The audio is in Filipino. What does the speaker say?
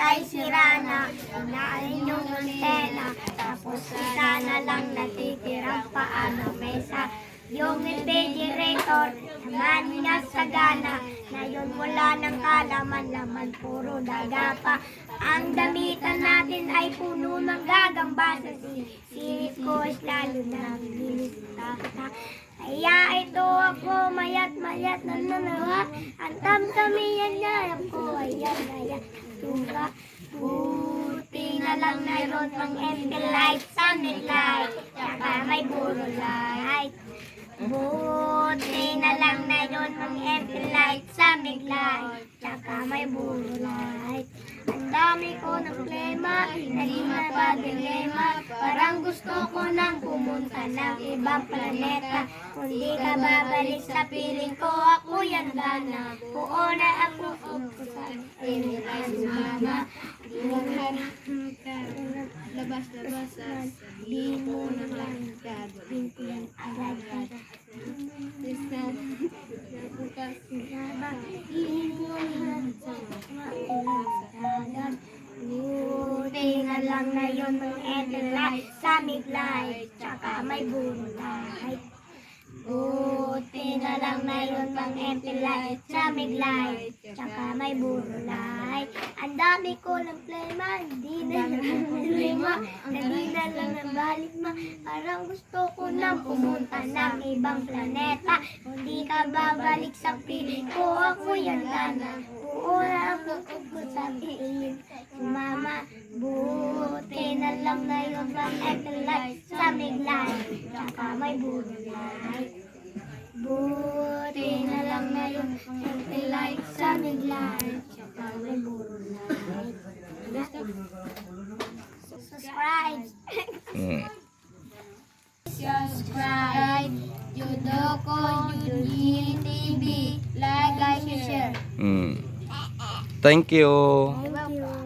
ay sira na. Inain yung antena. Tapos isa na lang natitirang paano mesa. Yung refrigerator, naman nga sa gana. Ngayon wala ng kalaman, laman puro daga pa. Ang damitan natin ay puno ng gagamba sa sirit ko is lalo na nilista. Kaya ito ako mayat mayat na nanawa. Ang tamtami yan niya ako ayan ayan. Buti na lang mayroon pang empty light, sunny light. Tsaka may buro light. Buti na lang mayroon pang empty light, sunny light. Tsaka may buro light. Ang dami ko ng plema, hindi na pa dilema. Parang gusto ko nang pumunta ng ibang planeta. Kung di ka babalik sa piling ko, yan gana. Oo na ako, ako sa piling ay sumama. Labas, labas. Di mo na lang pinto yan agad. Listen. Bukas. Sumama, di mo na sa agad. Buti na lang na yun ng light, sa light, tsaka may light. Buti na lang yun pang empty light, sa light, tsaka may light. Ang dami ko ng plema, hindi na lang problema, hindi na lang ng balik ma. Parang gusto ko nang pumunta ng ibang planeta. Kung di ka babalik sa piling ko, ako yan na. Oo na ako ko sa piling. Mama, buti na lang yun pang sa light, tsaka may light. Buti na lang yun empty light, sa light, tsaka may light. Subscribe! Mm. Subscribe! Judoko Junjin TV. Like, like, share. Mm. Thank you.